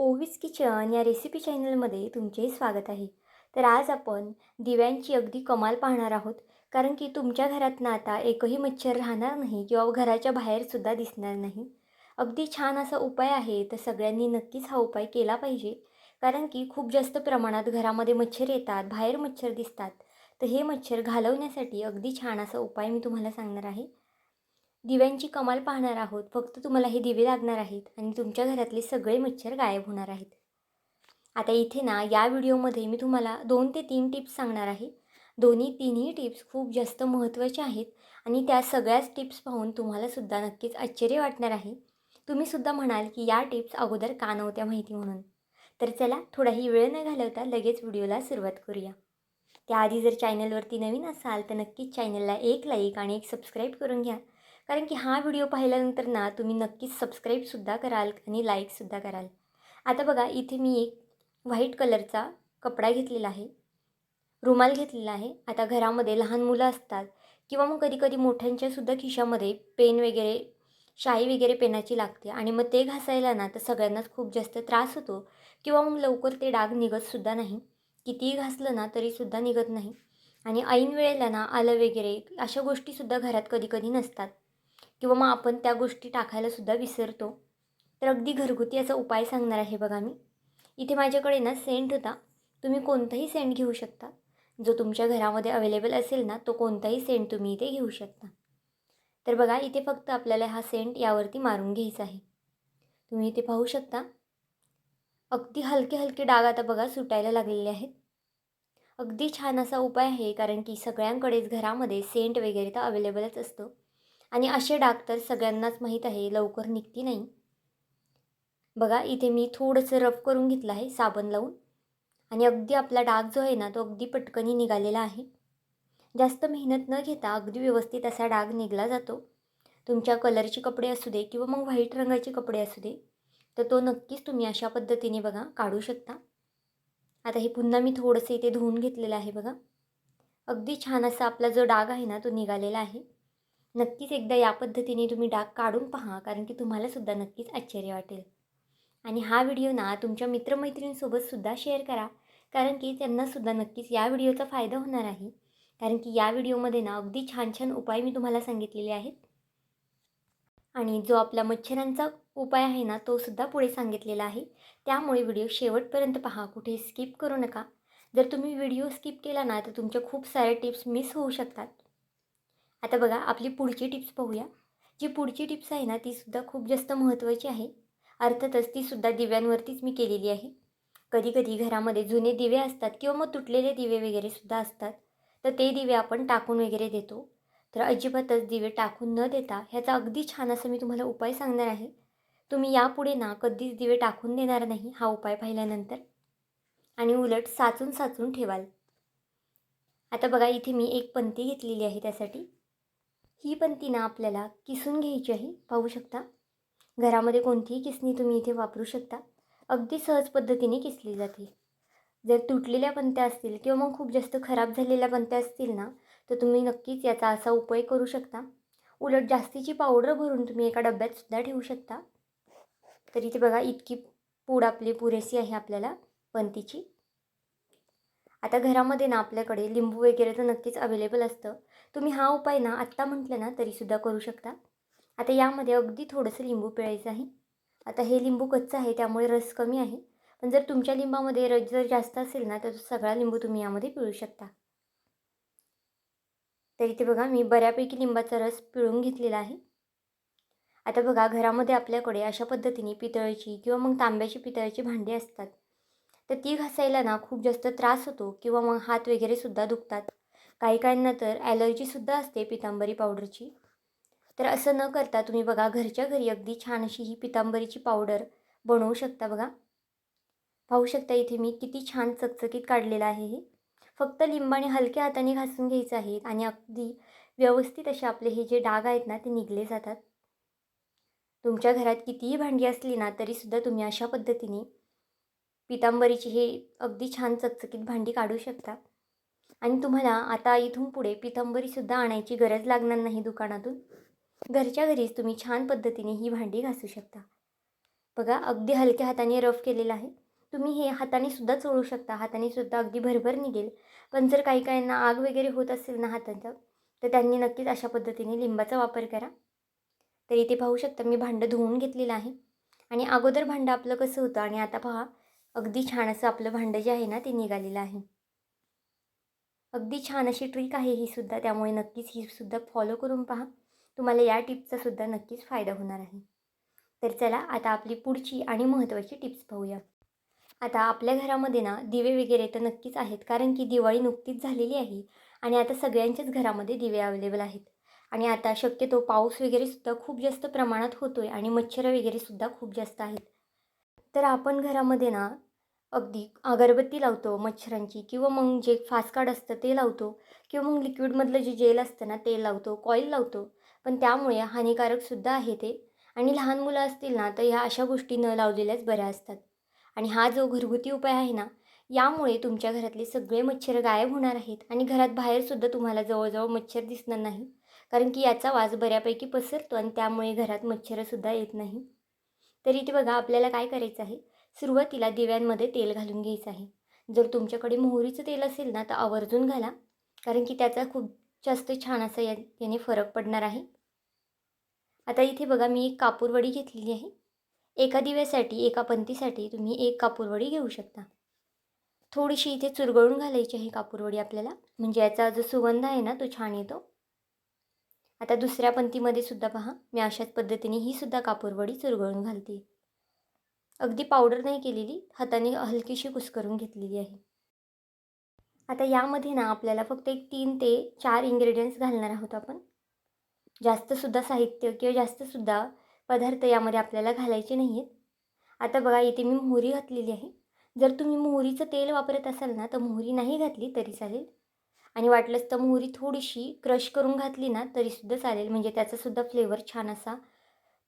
ओवीस kitchen या recipe चॅनलमध्ये तुमचे स्वागत आहे. तर आज आपण दिव्यांची अगदी कमाल पाहणार आहोत. कारण की तुमच्या घरात ना आता एकही मच्छर राहणार नाही किंवा घराच्या बाहेरसुद्धा दिसणार नाही. अगदी छान असा उपाय आहे तर सगळ्यांनी नक्कीच हा उपाय केला पाहिजे. कारण की खूप जास्त प्रमाणात घरामध्ये मच्छर येतात बाहेर मच्छर दिसतात. तर हे मच्छर घालवण्यासाठी अगदी छान असा उपाय मी तुम्हाला सांगणार आहे. दिव्यांची कमाल पाहणार आहोत. फक्त तुम्हाला हे दिवे लागणार आहेत आणि तुमच्या घरातले सगळे मच्छर गायब होणार आहेत. आता इथे ना या व्हिडिओमध्ये मी तुम्हाला दोन ते तीन टिप्स सांगणार आहे. दोन्ही तिन्ही टिप्स खूप जास्त महत्त्वाच्या आहेत आणि त्या सगळ्याच टिप्स पाहून तुम्हालासुद्धा नक्कीच आश्चर्य वाटणार आहे. तुम्हीसुद्धा म्हणाल की या टिप्स अगोदर का नव्हत्या माहिती म्हणून. तर चला थोडाही वेळ न घालवता लगेच व्हिडिओला सुरुवात करूया. त्याआधी जर चॅनलवरती नवीन असाल तर नक्कीच चॅनलला एक लाईक आणि एक सबस्क्राईब करून घ्या. कारण की हा व्हिडिओ पाहिल्यानंतर ना तुम्ही नक्कीच सबस्क्राईबसुद्धा कराल आणि लाईकसुद्धा कराल. आता बघा इथे मी एक व्हाईट कलरचा कपडा घेतलेला आहे. रुमाल घेतलेला आहे. आता घरामध्ये लहान मुलं असतात किंवा मग कधीकधी मोठ्यांच्यासुद्धा खिशामध्ये पेन वगैरे शाई वगैरे पेनाची लागते आणि मग ते घासायला ना तर सगळ्यांनाच खूप जास्त त्रास होतो किंवा मग लवकर ते डाग निघतसुद्धा नाही. कितीही घासलं ना तरीसुद्धा निघत नाही. आणि ऐन वेळेला ना आलं वगैरे अशा गोष्टीसुद्धा घरात कधी कधी नसतात. किंवा मग आपण त्या गोष्टी टाकायलासुद्धा विसरतो. तर अगदी घरगुती याचा उपाय सांगणार आहे बघा मी. इथे माझ्याकडे ना सेंट होता. तुम्ही कोणताही सेंट घेऊ शकता. जो तुमच्या घरामध्ये अवेलेबल असेल ना तो कोणताही सेंट तुम्ही इथे घेऊ शकता. तर बघा इथे फक्त आपल्याला हा सेंट यावरती मारून घ्यायचा आहे. तुम्ही इथे पाहू शकता. अगदी हलके हलके डाग आता बघा सुटायला लागलेले आहेत. अगदी छान असा उपाय आहे कारण की सगळ्यांकडेच घरामध्ये सेंट वगैरे तर अवेलेबलच असतो. आणि असे डाग तर सगळ्यांनाच माहीत आहे लवकर निघती नाही. बघा इथे मी थोडंसं रफ करून घेतलं आहे साबण लावून. आणि अगदी आपला डाग जो आहे ना तो अगदी पटकनी निघालेला आहे. जास्त मेहनत न घेता अगदी व्यवस्थित असा डाग निघला जातो. तुमच्या कलरचे कपडे असू दे किंवा मग व्हाईट रंगाचे कपडे असू दे तर तो नक्कीच तुम्ही अशा पद्धतीने बघा काढू शकता. आता हे पुन्हा मी थोडंसं इथे धुवून घेतलेलं आहे बघा. अगदी छान असा आपला जो डाग आहे ना तो निघालेला आहे. नक्कीच एकदा या पद्धतीने तुम्ही डाग काढून पहा कारण की तुम्हालासुद्धा नक्कीच आश्चर्य वाटेल. आणि हा व्हिडिओ ना तुमच्या मित्रमैत्रिणींसोबतसुद्धा शेअर करा कारण की त्यांनासुद्धा नक्कीच या व्हिडिओचा फायदा होणार आहे. कारण की या व्हिडिओमध्ये ना अगदी छान छान उपाय मी तुम्हाला सांगितलेले आहेत. आणि जो आपला मच्छरांचा उपाय आहे ना तो सुद्धा पुढे सांगितलेला आहे. त्यामुळे व्हिडिओ शेवटपर्यंत पहा कुठे स्किप करू नका. जर तुम्ही व्हिडिओ स्किप केला ना तर तुमच्या खूप साऱ्या टिप्स मिस होऊ शकतात. आता बघा आपली पुढची टिप्स पाहूया जी पुढची टिप्स आहे ना तीसुद्धा खूप जास्त महत्त्वाची आहे. अर्थातच तीसुद्धा दिव्यांवरतीच मी केलेली आहे. कधी कधी घरामध्ये जुने दिवे असतात किंवा मग तुटलेले दिवे वगैरे सुद्धा असतात तर ते दिवे आपण टाकून वगैरे देतो. तर अजिबातच दिवे टाकून न देता ह्याचा अगदी छान असं मी तुम्हाला उपाय सांगणार आहे. तुम्ही यापुढे ना कधीच दिवे टाकून देणार नाही हा उपाय पाहिल्यानंतर. आणि उलट साचून साचून ठेवाल. आता बघा इथे मी एक पंती घेतलेली आहे त्यासाठी. ही पण ना आपल्याला किसून घ्यायची आहे पाहू शकता? घरामध्ये कोणतीही किसणी तुम्ही इथे वापरू शकता. अगदी सहज पद्धतीने किसली जाते. जर तुटलेल्या पंत्या असतील किंवा मग खूप जास्त खराब झालेल्या पंत्या असतील ना तर तुम्ही नक्कीच याचा असा उपयोग करू शकता. उलट जास्तीची पावडर भरून तुम्ही एका डब्यातसुद्धा ठेवू शकता. तर इथे बघा इतकी पूड आपली पुरेशी आहे आपल्याला पंतीची आता घरामध्ये ना आपल्याकडे लिंबू वगैरे तर नक्कीच अवेलेबल असतं. तुम्ही हा उपाय ना आत्ता म्हटलं ना तरीसुद्धा करू शकता. आता यामध्ये अगदी थोडंसं लिंबू पिळायचं आहे. आता हे लिंबू कच्चं आहे त्यामुळे रस कमी आहे. पण जर तुमच्या लिंबामध्ये रस जर जास्त असेल ना तर सगळा लिंबू तुम्ही यामध्ये पिळू शकता. तर इथे बघा मी बऱ्यापैकी लिंबाचा रस पिळून घेतलेला आहे. आता बघा घरामध्ये आपल्याकडे अशा पद्धतीने पितळेची किंवा मग तांब्याची पितळेची भांडी असतात. तर ती घासायला ना खूप जास्त त्रास होतो किंवा मग हात वगैरेसुद्धा दुखतात. काही काहींना तर ॲलर्जीसुद्धा असते पितांबरी पावडरची तर असं न करता तुम्ही बघा घरच्या घरी अगदी छान अशी ही पितांबरीची पावडर बनवू शकता बघा. पाहू शकता इथे मी किती छान चकचकीत काढलेलं आहे हे. फक्त लिंबाने हलक्या हाताने घासून घ्यायचं आहे आणि अगदी व्यवस्थित असे आपले हे जे डाग आहेत ना ते निघले जातात. तुमच्या घरात कितीही भांडी असली ना तरीसुद्धा तुम्ही अशा पद्धतीने पितांबरीची हे अगदी छान चकचकीत भांडी काढू शकता. आणि तुम्हाला आता इथून पुढे पितांबरीसुद्धा आणायची गरज लागणार नाही दुकानातून. घरच्या घरीच तुम्ही छान पद्धतीने ही भांडी घासू शकता. बघा अगदी हलक्या हाताने रफ केलेलं आहे. तुम्ही हे हाताने सुद्धा चोळू शकता. हाताने सुद्धा अगदी भरभर निघेल. पण जर काही काहींना आग वगैरे होत असेल ना हाताचा तर त्यांनी नक्कीच अशा पद्धतीने लिंबाचा वापर करा. तर इथे पाहू शकता मी भांडं धुवून घेतलेलं आहे. आणि अगोदर भांडं आपलं कसं होतं आणि आता पहा अगदी छान असं आपलं भांडं जे आहे ना ते निघालेलं आहे. अगदी छान अशी ट्रिक आहे ही सुद्धा त्यामुळे नक्कीच ही सुद्धा फॉलो करून पहा. तुम्हाला या टिप्सचा सुद्धा नक्कीच फायदा होणार आहे. तर चला आता आपली पुढची आणि महत्त्वाची टिप्स पाहूया. आता आपल्या घरामध्ये ना दिवे वगैरे तर नक्कीच आहेत कारण की दिवाळी नुकतीच झालेली आहे आणि आता सगळ्यांच्याच घरामध्ये दिवे अवेलेबल आहेत. आणि आता शक्यतो पाऊस वगैरे सुद्धा खूप जास्त प्रमाणात होतो आहे आणि मच्छर वगैरे सुद्धा खूप जास्त आहेत. तर आपण घरामध्ये ना अगदी अगरबत्ती लावतो मच्छरांची किंवा मग जे फास्कार्ड असतं ते लावतो किंवा मग लिक्विडमधलं जे जेल असतं ना ते लावतो कॉईल लावतो. पण त्यामुळे हानिकारकसुद्धा आहे ते. आणि लहान मुलं असतील ना तर ह्या अशा गोष्टी न लावलेल्याच बऱ्या असतात. आणि हा जो घरगुती उपाय आहे ना यामुळे तुमच्या घरातले सगळे मच्छर गायब होणार आहेत आणि घरात बाहेरसुद्धा तुम्हाला जवळजवळ मच्छर दिसणार नाही. कारण की याचा वास बऱ्यापैकी पसरतो आणि त्यामुळे घरात मच्छरसुद्धा येत नाही. तर इथे बघा आपल्याला काय करायचं आहे? सुरुवातीला दिव्यांमध्ये तेल घालून घ्यायचं आहे. जर तुमच्याकडे मोहरीचं तेल असेल ना तर आवर्जून घाला कारण की त्याचा खूप जास्त छान असा या याने फरक पडणार आहे. आता इथे बघा मी एक कापूरवडी घेतलेली आहे. एका दिव्यासाठी एका पंतीसाठी तुम्ही एक कापूरवडी घेऊ शकता. थोडीशी इथे चुरगळून घालायची आहे कापूरवडी आपल्याला. म्हणजे याचा जो सुगंध आहे ना तो छान येतो. आता दुसऱ्या पंथीमध्ये सुद्धा पहा. मी अशाच पद्धतीने ही सुद्धा कापूरवडी चुरगळून घालते. अगदी पावडर नाही केलेली हाताने हलकीशी कुस्करून घेतलेली आहे. आता यामध्ये ना आपल्याला फक्त एक तीन ते चार इन्ग्रेडियंट्स घालणार आहोत आपण. जास्तसुद्धा साहित्य किंवा जास्तसुद्धा पदार्थ यामध्ये आपल्याला घालायचे नाही आहेत आता बघा इथे मी मोहरी घातलेली आहे. जर तुम्ही मोहरीचं तेल वापरत असाल ना तर मोहरी नाही घातली तरी चालेल. आणि वाटलंच तर मोहरी थोडीशी क्रश करून घातली ना तरीसुद्धा चालेल. म्हणजे त्याचासुद्धा फ्लेवर छान असा.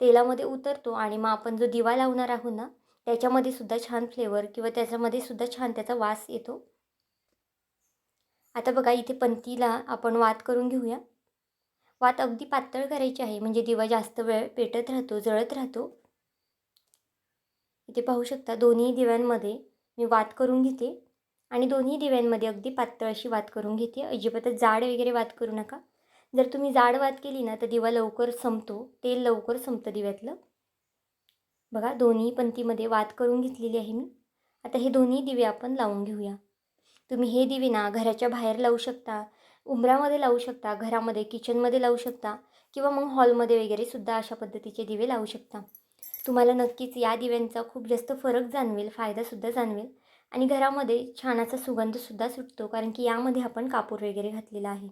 तेलामध्ये उतरतो आणि मग आपण जो दिवा लावणार आहोत ना त्याच्यामध्ये सुद्धा छान फ्लेवर किंवा त्याच्यामध्ये सुद्धा छान त्याचा वास येतो. आता बघा इथे पंतीला आपण वात करून घेऊया. वात अगदी पातळ करायची आहे. म्हणजे दिवा जास्त वेळ पेटत राहतो जळत राहतो. इथे पाहू शकता दोन्ही दिव्यांमध्ये मी वात करून घेते. आणि दोन्ही दिव्यांमध्ये अगदी पातळ अशी वात करून घेते. अजिबातच जाड वगैरे वात करू नका. जर तुम्ही जाड वात केली ना तर दिवा लवकर संपतो. तेल लवकर संपतं दिव्यातलं. बघा दोन्ही पंथीमध्ये वात करून घेतलेली आहे मी. आता हे दोन्ही दिवे आपण लावून घेऊया. तुम्ही हे दिवे ना घराच्या बाहेर लावू शकता उंबरामध्ये लावू शकता घरामध्ये किचनमध्ये लावू शकता किंवा मग हॉलमध्ये वगैरे सुद्धा अशा पद्धतीचे दिवे लावू शकता. तुम्हाला नक्कीच या दिव्यांचा खूप जास्त फरक जाणवेल फायदासुद्धा जाणवेल. आणि घरामध्ये छानाचा सुगंधसुद्धा सुटतो कारण की यामध्ये आपण कापूर वगैरे घातलेला आहे.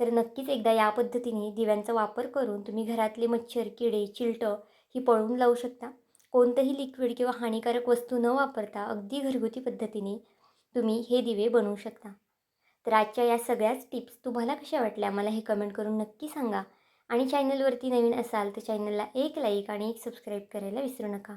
तर नक्कीच एकदा या पद्धतीने दिव्यांचा वापर करून तुम्ही घरातले मच्छर किडे चिलटं ही पळवून लावू शकता. कोणतंही लिक्विड किंवा हानिकारक वस्तू न वापरता अगदी घरगुती पद्धतीने तुम्ही हे दिवे बनवू शकता. तर आजच्या या सगळ्याच टिप्स तुम्हाला कशा वाटल्या मला हे कमेंट करून नक्की सांगा. आणि चॅनलवरती नवीन असाल तर चॅनलला एक लाईक आणि एक सबस्क्राईब करायला विसरू नका.